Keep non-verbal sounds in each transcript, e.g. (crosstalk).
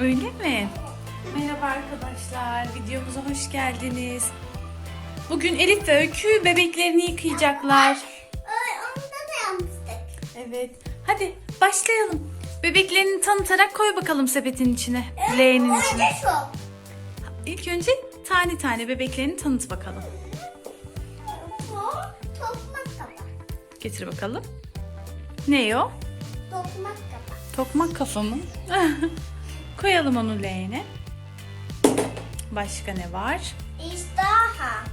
Öyle mi? Merhaba arkadaşlar, videomuza hoş geldiniz. Bugün Elif ve Öykü bebeklerini yıkayacaklar. Ay, onda da yapmıştık. Evet, hadi başlayalım. Bebeklerini tanıtarak koy bakalım sepetin içine, leğenin içine. Önce şu. İlk önce tane tane bebeklerini tanıt bakalım. Tokmak kafa. Getir bakalım. Ne o? Tokmak kafa. Tokmak kafa mı? (laughs) Koyalım onu leğene. Başka ne var? İştaha.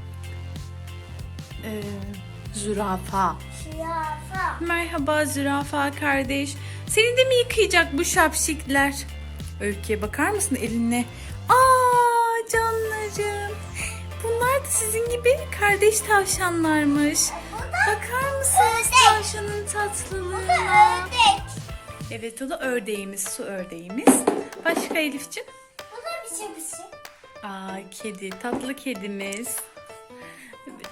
Ee, zürafa. Şiyafa. Merhaba zürafa kardeş. Seni de mi yıkayacak bu şapşikler? Öykü'ye bakar mısın eline? Aa canlarım. Bunlar da sizin gibi kardeş tavşanlarmış. Bakar mısınız ördek. tavşanın Bu tatlılığına? da ördek. Evet o da ördeğimiz, su ördeğimiz. Başka Elif'ciğim? Bu da bir şey bir şey. Aa kedi, tatlı kedimiz.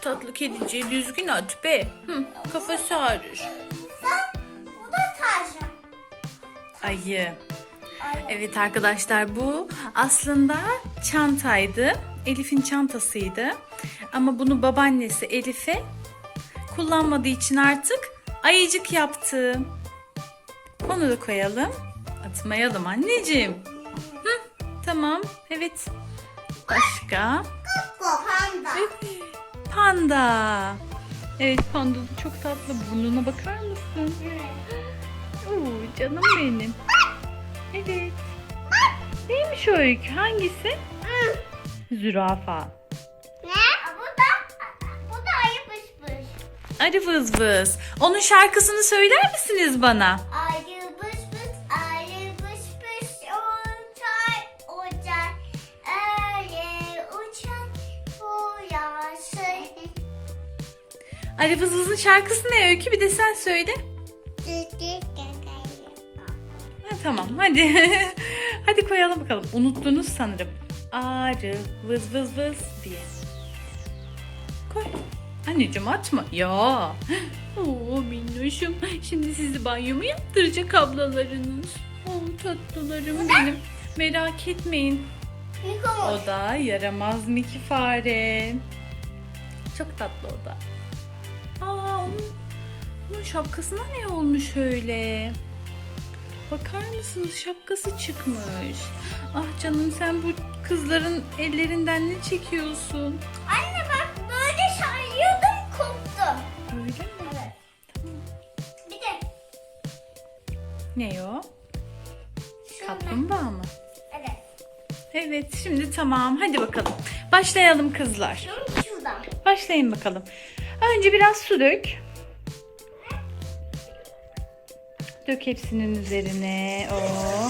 Tatlı kediciği düzgün at be. Hı, kafası ağrır. Bu da tavşan. Ayı. Ay, Evet arkadaşlar bu aslında çantaydı. Elif'in çantasıydı. Ama bunu babaannesi Elif'e kullanmadığı için artık ayıcık yaptı. Onu da koyalım. Atmayalım anneciğim. Hı, tamam. Evet. Başka? Panda. Evet. Panda. Evet panda da çok tatlı. Burnuna bakar mısın? Oo, canım benim. Evet. Neymiş o öykü? Hangisi? Zürafa. Ne? Bu da, bu da ayı pış pış. Arı vız vız. Onun şarkısını söyler misiniz bana? Arı vız vızın şarkısı ne öykü? Bir de sen söyle. Ha, tamam hadi. (laughs) hadi koyalım bakalım. Unuttunuz sanırım. Arı vız vız vız diye. Koy. Anneciğim atma. Ya. (gasps) Oo minnoşum. Şimdi sizi banyo mu yaptıracak ablalarınız? Oo tatlılarım benim. Merak etmeyin. O da yaramaz Miki fare. Çok tatlı o da. Onun şapkasına ne olmuş öyle? Bakar mısınız şapkası çıkmış. Ah canım sen bu kızların ellerinden ne çekiyorsun? Anne bak böyle şarlıyordum koptu. Öyle mi? Evet. Bir de Ne o? Kaplumbağa mı? Evet. Evet şimdi tamam hadi bakalım. Başlayalım kızlar. Şuradan. Başlayın bakalım. Önce biraz su dök. Dök hepsinin üzerine. Oo.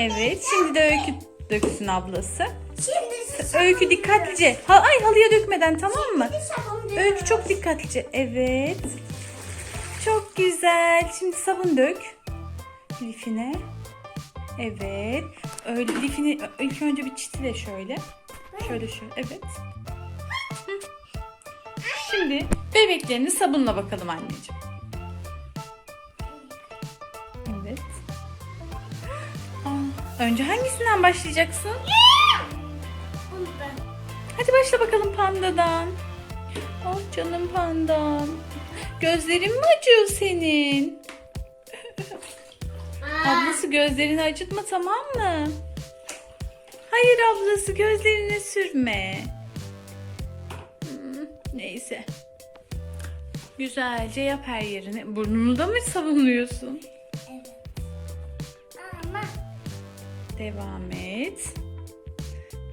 Evet, şimdi de öykü döksün ablası. Öykü dikkatlice. Ha, ay halıya dökmeden tamam mı? Öykü çok dikkatlice. Evet. Çok güzel. Şimdi sabun dök. Lifine. Evet. Öyle lifini ilk önce bir çitile şöyle. Şöyle şöyle. Evet. Şimdi bebeklerini sabunla bakalım anneciğim. Evet. Aa, önce hangisinden başlayacaksın? Hadi başla bakalım pandadan. Ah canım pandam. Gözlerin mi acıyor senin? Ablası gözlerini acıtma tamam mı? Hayır ablası gözlerine sürme. Neyse. Güzelce yap her yerini. Burnunu da mı sabunluyorsun? Evet. Ama Devam et.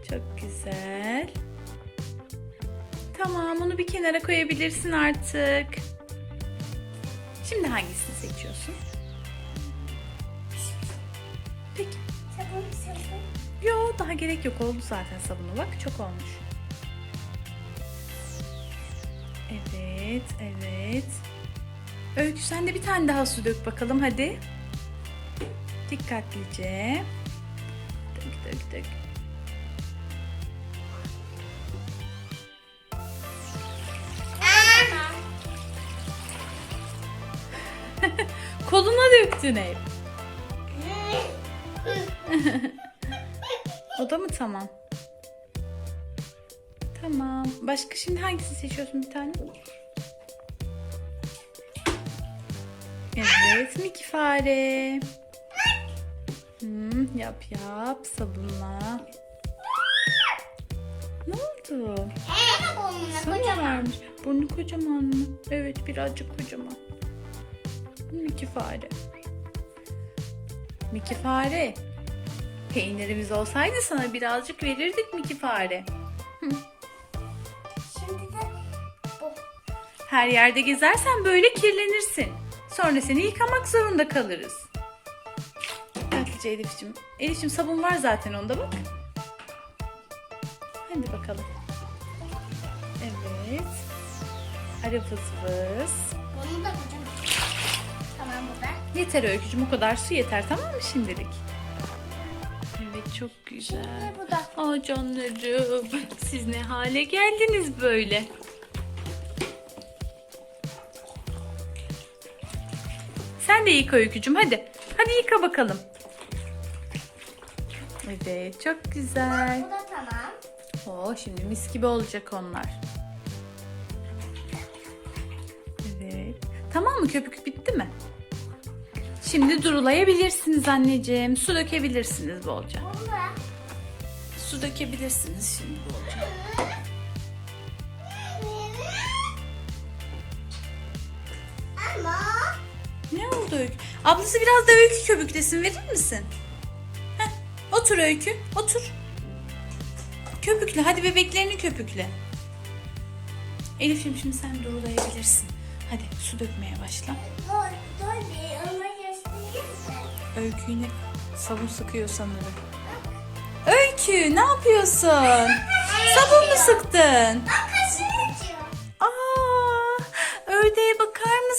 Çok güzel. Tamam onu bir kenara koyabilirsin artık. Şimdi hangisini seçiyorsun? Peki. sabun sabun. Yo daha gerek yok oldu zaten sabunu bak çok olmuş. Evet evet. Öykü sen de bir tane daha su dök bakalım hadi. Dikkatlice. Dök dök dök. (laughs) Koluna döktün hep. (laughs) (laughs) O da mı tamam? Tamam. Başka şimdi hangisini seçiyorsun bir tane? Evet, Miki fare. Hmm, yap yap sabunla. Ne oldu? Ee, Sana kocaman. varmış. Burnu kocaman mı? Evet birazcık kocaman. Miki fare. Miki fare. Peynirimiz olsaydı sana birazcık verirdik Miki fare. Her yerde gezersen böyle kirlenirsin. Sonra seni yıkamak zorunda kalırız. Dikkatlice Elif'ciğim. Elif'ciğim sabun var zaten onda bak. Hadi bakalım. Evet. Arı fıs. Bunu da kocaman. Tamam bu da. Yeter Öykücüğüm o kadar su yeter tamam mı şimdilik? Evet çok güzel. Şimdi bu da. Aa canlarım siz ne hale geldiniz böyle? Sen de yıka Öykücüğüm hadi. Hadi yıka bakalım. Evet çok güzel. Bu da tamam. Oo şimdi mis gibi olacak onlar. Evet. Tamam mı köpük bitti mi? Şimdi durulayabilirsiniz anneciğim. Su dökebilirsiniz bolca. Su dökebilirsiniz şimdi bolca. Oldu Öykü? Ablası biraz da Öykü köpüklesin verir misin? Heh, otur Öykü otur. Köpükle hadi bebeklerini köpükle. Elif'ciğim şimdi sen durulayabilirsin. Hadi su dökmeye başla. Öykü yine sabun sıkıyor sanırım. Öykü ne yapıyorsun? Sabun mu sıktın?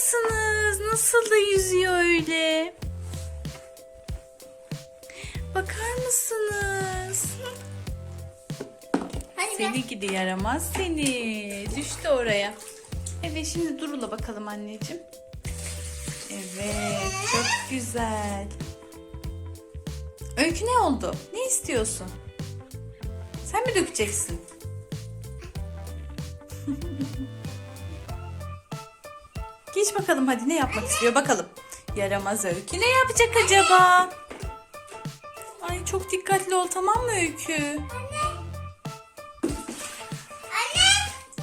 Mısınız? Nasıl da yüzüyor öyle? Bakar mısınız? Hadi. Seni gidi yaramaz seni. Düştü oraya. Evet şimdi Durula bakalım anneciğim. Evet çok güzel. Öykü ne oldu? Ne istiyorsun? Sen mi dökeceksin? (laughs) Geç bakalım hadi ne yapmak istiyor bakalım. Yaramaz Öykü ne yapacak acaba? Ay çok dikkatli ol tamam mı Öykü?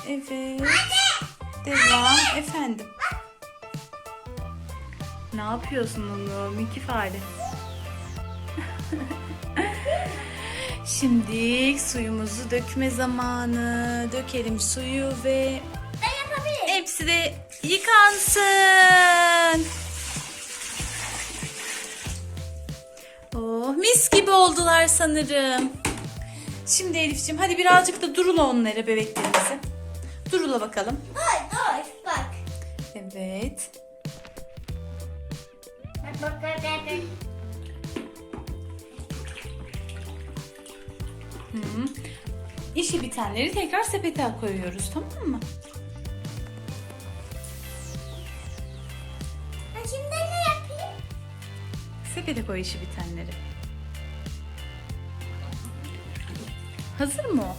Evet. Devam efendim. Ne yapıyorsun oğlum? İki fare. (laughs) Şimdi suyumuzu dökme zamanı. Dökelim suyu ve Ben yapabilirim. hepsi de yıkansın. Oh mis gibi oldular sanırım. Şimdi Elif'ciğim hadi birazcık da durula onlara bebeklerimizi. Durula bakalım. Dur, dur. Bak. Evet. Bak, bak, bak, bak. Hı. İşi bitenleri tekrar sepete koyuyoruz tamam mı? Şimdi ne yapayım? Sepete koy işi bitenleri. Hazır mı o?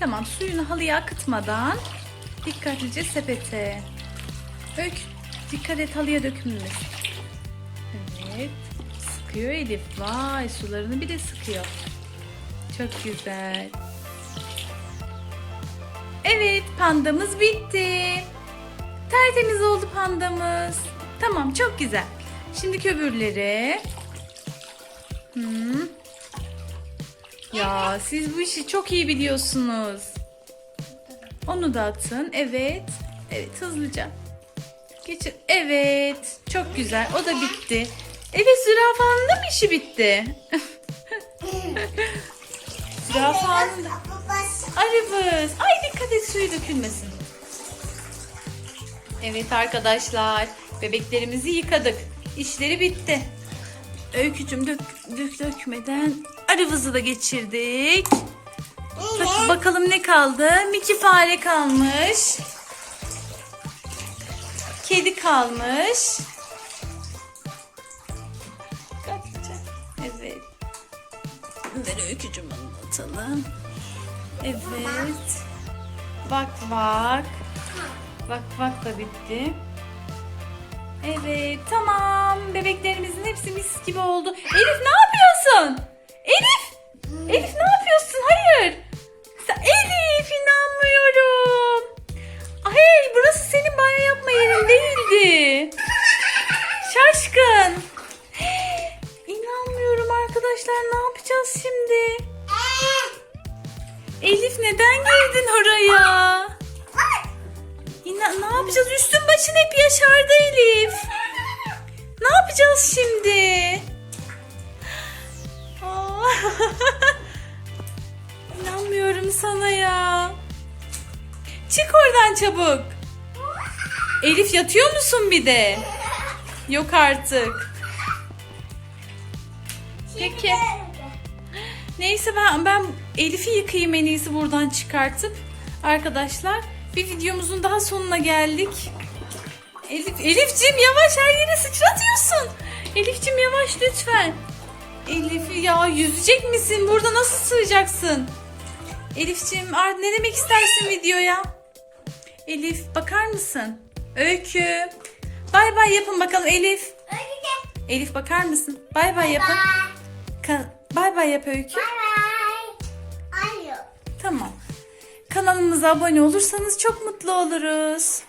Tamam suyunu halıya akıtmadan dikkatlice sepete. Dök. Dikkat et halıya dökülmesin. Evet. Sıkıyor Elif. Vay sularını bir de sıkıyor. Çok güzel. Evet pandamız bitti. Tertemiz oldu pandamız. Tamam çok güzel. Şimdi köbürleri. Hmm. Ya siz bu işi çok iyi biliyorsunuz. Onu da atın. Evet. Evet hızlıca. Geçir. Evet. Çok güzel. O da bitti. Evet zürafanın da mı işi bitti? zürafanın da. Arabız. Ay dikkat et suyu dökülmesin. Evet arkadaşlar. Bebeklerimizi yıkadık. İşleri bitti. Öykücüm dök, dök dökmeden arabızı da geçirdik. Bak, bakalım ne kaldı? Miki fare kalmış. Kedi kalmış. Evet. Ver öykücüm anlatalım. Evet. Bak bak. Bak bak da bitti. Evet tamam. Bebeklerimizin hepsi mis gibi oldu. Elif ne yapıyorsun? Elif! Elif ne yapıyorsun? Hayır. Elif inanmıyorum. Hey burası senin banyo yapma yerin değildi. Şaşkın. İnanmıyorum arkadaşlar ne yapacağız şimdi? Elif neden girdin oraya? İna ne yapacağız? Üstün başın hep yaşardı Elif. Ne yapacağız şimdi? (laughs) İnanmıyorum sana ya. Çık oradan çabuk. Elif yatıyor musun bir de? Yok artık. Peki. Neyse ben ben Elif'i yıkayayım en iyisi buradan çıkartıp. Arkadaşlar bir videomuzun daha sonuna geldik. Elif, Elif'cim yavaş her yere sıçratıyorsun. Elif'cim yavaş lütfen. Elif ya yüzecek misin? Burada nasıl sığacaksın? Elif'cim ar- ne demek istersin videoya? Elif bakar mısın? Öykü. Bay bay yapın bakalım Elif. Elif bakar mısın? Bay bay yapın. Bay bay yap Öykü. Bye. Alo. Tamam. Kanalımıza abone olursanız çok mutlu oluruz.